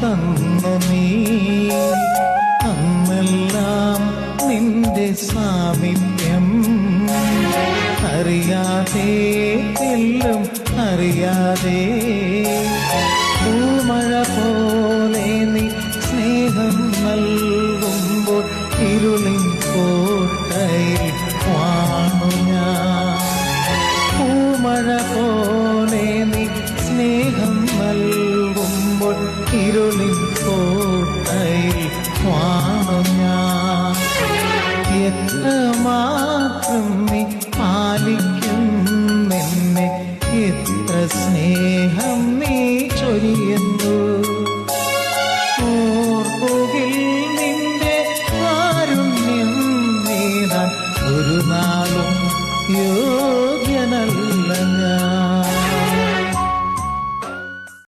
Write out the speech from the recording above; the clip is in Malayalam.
തന്ന നീ അന്നെല്ലാം നിന്റെ സാമീപ്യം അറിയാതെ എല്ലാം അറിയാതെ പൂമഴ പോലെ നീ സ്നേഹം നൽകുമ്പോൾ ഇരുളിൻ കോട്ടയിൽ വാണു ഞാൻ. പൂമഴ പോലെ നീ സ്നേഹം ഇരുളിൻ കോട്ടയിൽ വാണു എത്ര മാത്രം നീ പാലിക്കും എന്നെ എത്ര സ്നേഹം നീ ചൊരിയുന്നു.